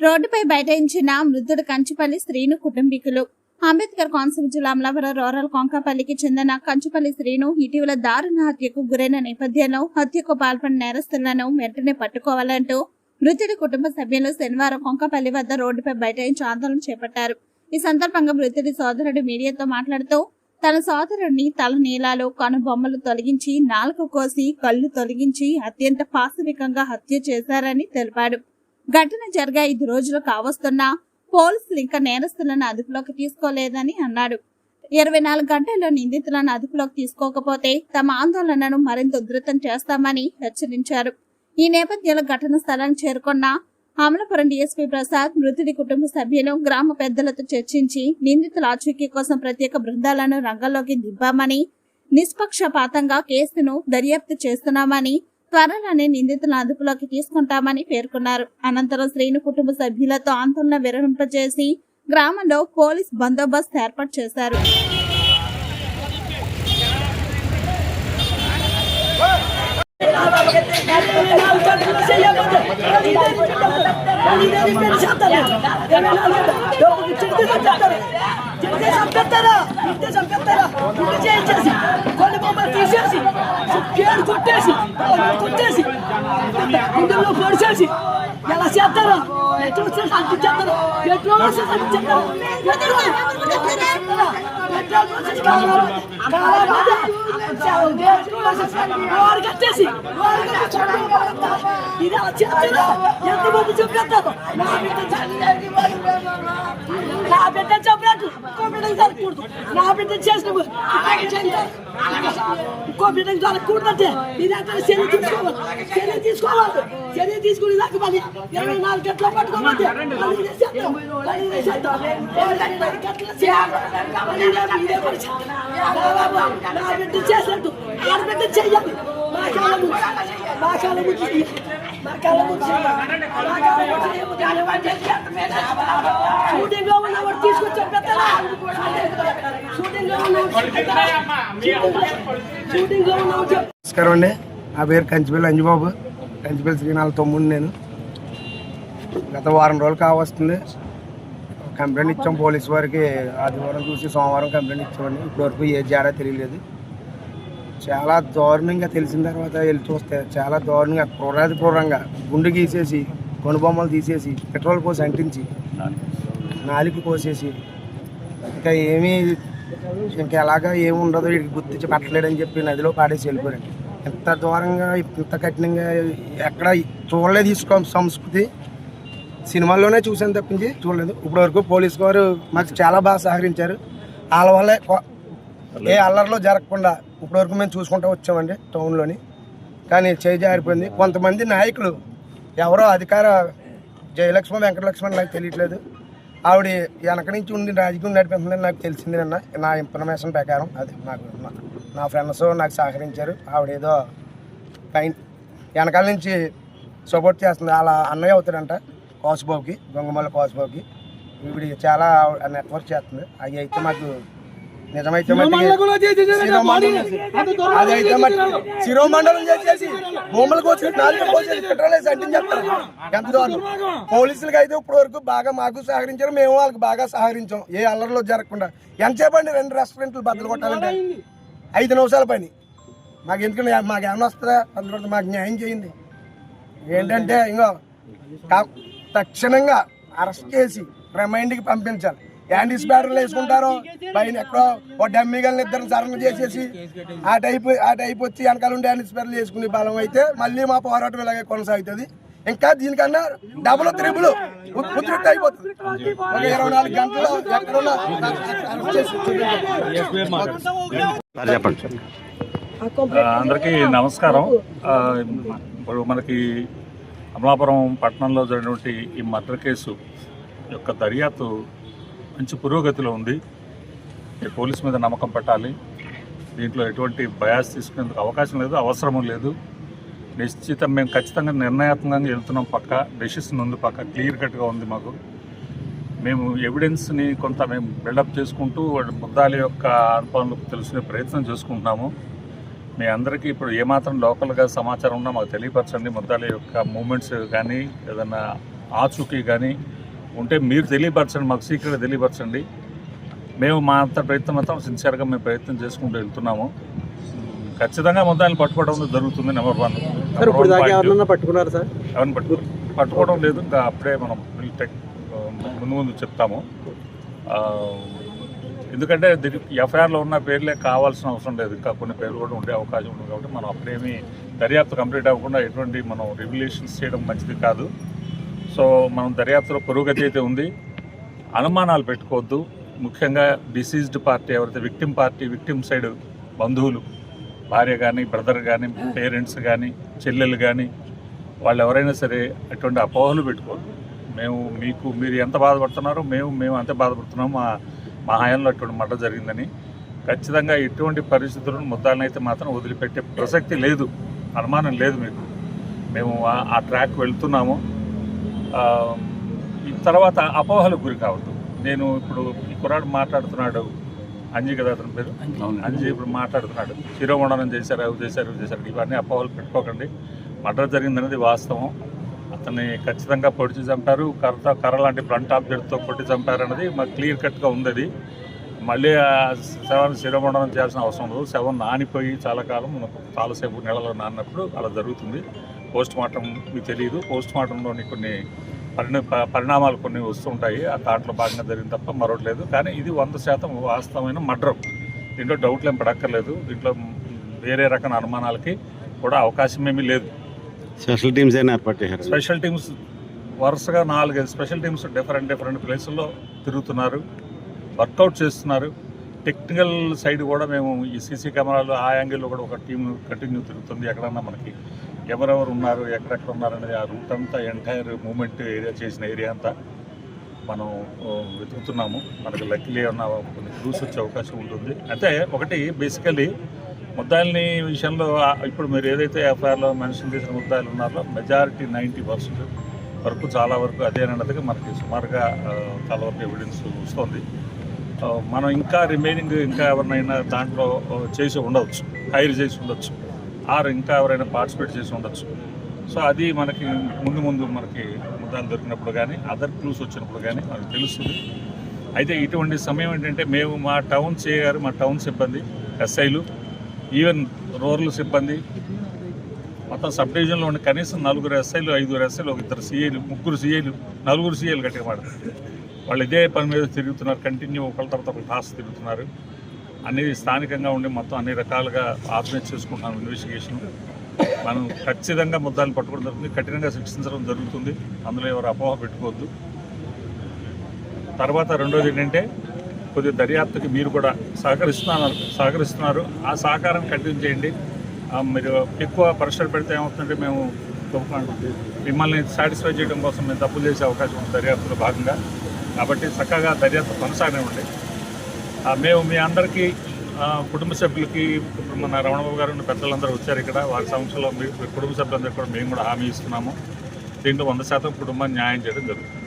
రోడ్డుపై బైఠాయించిన మృతుడు కంచుపల్లి శ్రీను కుటుంబీకులు. అంబేద్కర్ కోనసీమ జిల్లా అమలాపురం రూరల్ కొంకాపల్లికి చెందిన కంచుపల్లి శ్రీను ఇటీవల దారుణ హత్యకు గురైన నేపథ్యంలో హత్యకు పాల్పడిన నేరస్తులను వెంటనే పట్టుకోవాలంటూ మృతుడి కుటుంబ సభ్యులు శనివారం కొంకపల్లి వద్ద రోడ్డుపై బైఠాయించి ఆందోళన చేపట్టారు. ఈ సందర్భంగా మృతుడి సోదరుడు మీడియాతో మాట్లాడుతూ తన సోదరుడిని తల నీలాలు కనుబొమ్మలు తొలగించి నాలుక కోసి కళ్ళు తొలగించి అత్యంత పాశవికంగా హత్య చేశారని తెలిపాడు. ఘటన జరిగా ఐదు రోజులు కావస్తున్నా పోలీసులు ఇంకా నేరస్తులను అదుపులోకి తీసుకోలేదని అన్నాడు. ఇరవై నాలుగు గంటల్లో నిందితులను అదుపులోకి తీసుకోకపోతే తమ ఆందోళనను మరింత ఉధృతం చేస్తామని హెచ్చరించారు. ఈ నేపథ్యంలో ఘటన స్థలానికి చేరుకున్న అమలపురం డిఎస్పీ ప్రసాద్ మృతుడి కుటుంబ సభ్యులు గ్రామ పెద్దలతో చర్చించి నిందితుల ఆచూకీ కోసం ప్రత్యేక బృందాలను రంగంలోకి దింపామని నిష్పక్షపాతంగా కేసును దర్యాప్తు చేస్తున్నామని త్వరలోనే నిందితులను అదుపులోకి తీసుకుంటామని పేర్కొన్నారు. అనంతరం శ్రీను కుటుంబ సభ్యులతో ఆందోళన విరమింపజేసి గ్రామంలో పోలీస్ బందోబస్తు ఏర్పాటు చేశారు. కొట్టేసి కొట్టేసి గుండెల్లో పొడిచేసి ఎలా చేస్తారో? ఎట్లా వచ్చేసి అంటించేస్తారు పెట్రోల్ వచ్చేసి అంటించేస్తారు పెట్రోల్ వచ్చేసి కావాలి వాడు కట్టేసి వాడు ఇది అలా చేస్తారా? ఎంతమంది చెప్పేస్తారు నా బిడ్డ నా బిడ్డ ఇంకో బిడ్డకి జరగకూడదు నా బిడ్డ చేసిన ఇంకో బిడ్డకి జరగకూడదంటే ఇది చర్య తీసుకోవాలి చర్య తీసుకోవాలి చర్య తీసుకుని దాకా ఇరవై నాలుగు గంటల పట్టుకోవాలి మళ్ళీ చేస్తాం మళ్ళీ చేస్తాం ఇరవై చేయాలి ఇదే పరిస్థితి. నా బిడ్డ చేసినట్టు ఆడ చెయ్యాలి మా మా మా మా నమస్కారం అండి. నా పేరు కంచిపల్లి అంజబాబు. కంచిపల్లి శ్రీనాథ్ తమ్ముడు నేను. గత వారం రోజులు కావస్తుంది. కంప్లైంట్ ఇచ్చాం పోలీస్ వారికి. ఆదివారం చూసి సోమవారం కంప్లైంట్ ఇచ్చామండి. ఇప్పటివరకు ఏ జారా తెలియలేదు. చాలా దారుణంగా తెలిసిన తర్వాత వెళ్ళి చూస్తే చాలా దారుణంగా క్రూరాది క్రూరంగా గుండు గీసేసి కొనుబొమ్మలు తీసేసి పెట్రోల్ పోసి అంటించి నాలికి కోసేసి ఇంకా ఏమీ ఇంకా ఎలాగా ఏమి ఉండదు వీడికి గుర్తించి పట్టలేడని చెప్పి నదిలో పాడేసి వెళ్ళిపోయాడు. ఎంత దూరంగా ఇంత కఠినంగా ఎక్కడ చూడలేదు తీసుకో సంస్కృతి. సినిమాల్లోనే చూసాను తప్పించి చూడలేదు. ఇప్పటి వరకు పోలీస్ వారు మాకు చాలా బాగా సహకరించారు. వాళ్ళ వల్లే ఏ అల్లర్లో జరగకుండా ఇప్పటి వరకు మేము చూసుకుంటూ వచ్చామండి టౌన్లోని. కానీ చేయి జారిపోయింది. కొంతమంది నాయకులు ఎవరో అధికార జయలక్ష్మి వెంకటలక్ష్మణ్ నాకు తెలియట్లేదు. ఆవిడ వెనక నుంచి ఉండి రాజకీయం నడిపిస్తుందని నాకు తెలిసింది నిన్న. నా ఇన్ఫర్మేషన్ ప్రకారం అది నాకు నా- ఫ్రెండ్స్ నాకు సహకరించారు. ఆవిడ ఏదో పైన వెనకాల నుంచి సపోర్ట్ చేస్తుంది. అలా అన్నయ్య అవుతాడంట కోసబాబుకి గొంగమల్ల కోసబాబుకి. ఇవి చాలా నెట్వర్క్ చేస్తుంది. అవి అయితే మాకు నిజమైతే మట్టికి శిరోమండలం చేసేసి భూములు కోసి నాలుగు కోసేసి పెట్రోల్ వేసి అంటించేస్తారు ఎంత దూరం? పోలీసులకి అయితే ఇప్పటి వరకు బాగా మాకు సహకరించారు మేము వాళ్ళకి బాగా సహకరించాం. ఏ అల్లరిలో జరగకుండా. ఎంతసేపు అండి రెండు రెస్టారెంట్లు బద్దలు కొట్టాలంటే? ఐదు నిమిషాల పని. మాకు ఎందుకంటే మాకు ఏమైనా వస్తుందా? అందులో మాకు న్యాయం చేయండి. ఏంటంటే ఇంకో తక్షణంగా అరెస్ట్ చేసి రిమైండ్కి పంపించాలి. యాంటీస్ బ్యాటర్లు వేసుకుంటారో పైన ఎక్కడో ఓ డమ్మిగల్ని ఇద్దరు సరణ చేసేసి ఆ టైప్ ఆ టైప్ వచ్చి వెనకాల ఉండి యాంటీస్ బ్యాటర్లు వేసుకునే బలం అయితే మళ్ళీ మా పోరాటం ఇలాగే కొనసాగుతుంది. ఇంకా దీనికన్నా డబుల్ త్రిబుల్ ఉద్రిక్త అయిపోతుంది. ఒక ఇరవై నాలుగు గంటల్లో ఎక్కడున్నా చెప్పండి. ఆ, అందరికీ నమస్కారం. ఇప్పుడు మనకి అమలాపురం పట్టణంలో జరిగినటువంటి ఈ మర్డర్ కేసు యొక్క దర్యాప్తు మంచి పురోగతిలో ఉంది. ఈ పోలీస్ మీద నమ్మకం పెట్టాలి. దీంట్లో ఎటువంటి బయాస్ తీసుకునేందుకు అవకాశం లేదు అవసరం లేదు. నిశ్చితం మేము ఖచ్చితంగా నిర్ణయాత్మకంగా వెళ్తున్నాం పక్క. డెసిషన్ ఉంది పక్క. క్లియర్ కట్గా ఉంది మాకు. మేము ఎవిడెన్స్ని కొంత మేము బిల్డప్ చేసుకుంటూ వాడి ముద్దాల యొక్క అనుభవాలు తెలుసుకునే ప్రయత్నం చేసుకుంటున్నాము. మీ అందరికీ ఇప్పుడు ఏమాత్రం లోకల్గా సమాచారం ఉన్నా మాకు తెలియపరచండి. ముద్దాల యొక్క మూమెంట్స్ కానీ ఏదైనా ఆచూకీ కానీ ఉంటే మీరు తెలియపరచండి మాకు సీక్రెట్ తెలియపరచండి. మేము మా అంత ప్రయత్నం అంతా సిన్సియర్గా మేము ప్రయత్నం చేసుకుంటూ వెళ్తున్నాము. ఖచ్చితంగా ముద్దాయిలు పట్టుకోవడం జరుగుతుంది నెంబర్ వన్ పట్టుకున్నారు సార్ ఎవరిని పట్టుకో పట్టుకోవడం లేదు ఇంకా అప్పుడే మనం టెక్ ముందు ముందు చెప్తాము. ఎందుకంటే ఎఫ్ఐఆర్లో ఉన్న పేర్లే కావాల్సిన అవసరం లేదు ఇంకా కొన్ని పేర్లు కూడా ఉండే అవకాశం ఉంది కాబట్టి మనం అప్పుడేమీ దర్యాప్తు కంప్లీట్ అవ్వకుండా ఎటువంటి మనం రెగ్యులేషన్స్ చేయడం మంచిది కాదు. సో మనం దర్యాప్తులో పురోగతి అయితే ఉంది. అనుమానాలు పెట్టుకోవద్దు. ముఖ్యంగా డిసీజ్డ్ పార్టీ ఎవరైతే విక్టిమ్ పార్టీ విక్టిమ్ సైడ్ బంధువులు భార్య కానీ బ్రదర్ కానీ పేరెంట్స్ కానీ చెల్లెలు కానీ వాళ్ళు ఎవరైనా సరే అటువంటి అపోహలు పెట్టుకోవద్దు. మేము మీకు మీరు ఎంత బాధపడుతున్నారో మేము మేము అంతే బాధపడుతున్నాం. మా మా హయాంలో అటువంటి మట జరిగిందని. ఖచ్చితంగా ఎటువంటి పరిస్థితులను ముద్దాలను అయితే మాత్రం వదిలిపెట్టే ప్రసక్తి లేదు. అనుమానం లేదు మీకు. మేము ఆ- ఆ ట్రాక్ వెళ్తున్నాము. తర్వాత అపోహలకు గురి కావద్దు. నేను ఇప్పుడు ఈ కుర్రాడు మాట్లాడుతున్నాడు. అంజీ కదా అతని పేరు? అంజీ. ఇప్పుడు మాట్లాడుతున్నాడు. శిరోమండనం చేశారు అవి చేశారు ఇవి చేశారు. ఇవన్నీ అపోహలు పెట్టుకోకండి. మర్డర్ జరిగిందనేది వాస్తవం. అతన్ని ఖచ్చితంగా పొడిచి చంపారు. కర్రతో కర్ర లాంటి బ్లంట్ ఆబ్జెక్ట్తో కొట్టి చంపారు అనేది మాకు క్లియర్ కట్గా ఉంది అది మళ్ళీ ఆ శవాన్ని శిరోమండనం చేయాల్సిన అవసరం లేదు శవం నానిపోయి చాలా కాలం మనకు చాలాసేపు నెలలో నాన్నప్పుడు అలా జరుగుతుంది. పోస్ట్ మార్టం మీకు తెలియదు పోస్ట్ మార్టంలోని కొన్ని పరిణ పరిణామాలు కొన్ని వస్తుంటాయి. ఆ దాంట్లో భాగంగా జరిగింది తప్ప మరొకటి లేదు. కానీ ఇది వంద శాతం వాస్తవమైన మడ్రం దీంట్లో డౌట్లు ఏం పడక్కర్లేదు. దీంట్లో వేరే రకమైన అనుమానాలకి కూడా అవకాశం ఏమీ లేదు. స్పెషల్ టీమ్స్ అయినా ఏర్పాటు చేశారు? స్పెషల్ టీమ్స్ వరుసగా నాలుగైదు స్పెషల్ టీమ్స్ డిఫరెంట్ డిఫరెంట్ ప్లేసుల్లో తిరుగుతున్నారు. వర్కౌట్ చేస్తున్నారు. టెక్నికల్ సైడ్ కూడా మేము ఈ సీసీ కెమెరాలు ఆ యాంగిల్లో కూడా ఒక టీం కంటిన్యూ తిరుగుతుంది. ఎక్కడన్నా మనకి ఎవరెవరు ఉన్నారు ఎక్కడెక్కడ ఉన్నారు అనేది ఆ రూట్ అంతా ఎంటైర్ మూమెంట్ ఏరియా చేసిన ఏరియా అంతా మనం వెతుకుతున్నాము. మనకి లక్కీలీ ఉన్న కొన్ని క్లూస్ వచ్చే అవకాశం ఉంటుంది. అయితే ఒకటి బేసికలీ ముద్దాయిల్ని విషయంలో ఇప్పుడు మీరు ఏదైతే ఎఫ్ఐఆర్లో మెన్షన్ చేసిన ముద్దాయిలు ఉన్నారో మెజారిటీ నైంటీ పర్సెంట్ వరకు చాలా వరకు అదేనన్నదిగా మనకి సుమారుగా చాలా వరకు ఎవిడెన్స్ వస్తుంది. మనం ఇంకా రిమైనింగ్ ఇంకా ఎవరినైనా దాంట్లో చేసి ఉండవచ్చు హైర్ చేసి ఉండొచ్చు ఆర్ ఇంకా ఎవరైనా పార్టిసిపేట్ చేసి ఉండొచ్చు సో అది మనకి ముందు ముందు మనకి ముద్దాలు దొరికినప్పుడు కానీ అదర్ క్లూస్ వచ్చినప్పుడు కానీ మనకు తెలుస్తుంది. అయితే ఇటువంటి సమయం ఏంటంటే మేము మా టౌన్ చేయగారు మా టౌన్ సిబ్బంది ఎస్ఐలు ఈవెన్ రూరల్ సిబ్బంది మొత్తం సబ్ డివిజన్లో ఉండే కనీసం నలుగురు ఎస్ఐలు ఐదుగురు ఎస్ఐలు ఒక ఇద్దరు సీఐలు ముగ్గురు సీఐలు నలుగురు సీఐలు గట్టిగా మాట వాళ్ళు ఇదే పని మీద తిరుగుతున్నారు కంటిన్యూ ఒకళ్ళ తర్వాత ఒకళ్ళు టాస్క్ తిరుగుతున్నారు. అనేది స్థానికంగా ఉండి మొత్తం అన్ని రకాలుగా ఆత్మహత్య చేసుకుంటున్నాం ఇన్వెస్టిగేషన్ మనం ఖచ్చితంగా ముద్దాలు పట్టుకోవడం జరుగుతుంది కఠినంగా శిక్షించడం జరుగుతుంది. అందులో ఎవరు అపోహ పెట్టుకోవద్దు. తర్వాత రెండోది ఏంటంటే కొద్దిగా దర్యాప్తుకి మీరు కూడా సహకరిస్తున్నారు సహకరిస్తున్నారు. ఆ సహకారం కంటిన్యూ చేయండి. మీరు ఎక్కువ పరిశ్రమలు పెడితే ఏమవుతుందంటే మేము మిమ్మల్ని సాటిస్ఫై చేయడం కోసం మేము తప్పులు చేసే అవకాశం ఉంది దర్యాప్తులో భాగంగా. కాబట్టి చక్కగా దర్యాప్తు కొనసాగనివ్వండి. మేము మీ అందరికీ కుటుంబ సభ్యులకి మన రమణబాబు గారు ఉన్న పెద్దలందరూ వచ్చారు ఇక్కడ. వారి సమస్యలో మీ మీ కుటుంబ సభ్యులందరూ కూడా మేము కూడా హామీ ఇస్తున్నాము. దీంట్లో వంద శాతం కుటుంబాన్ని న్యాయం చేయడం జరుగుతుంది.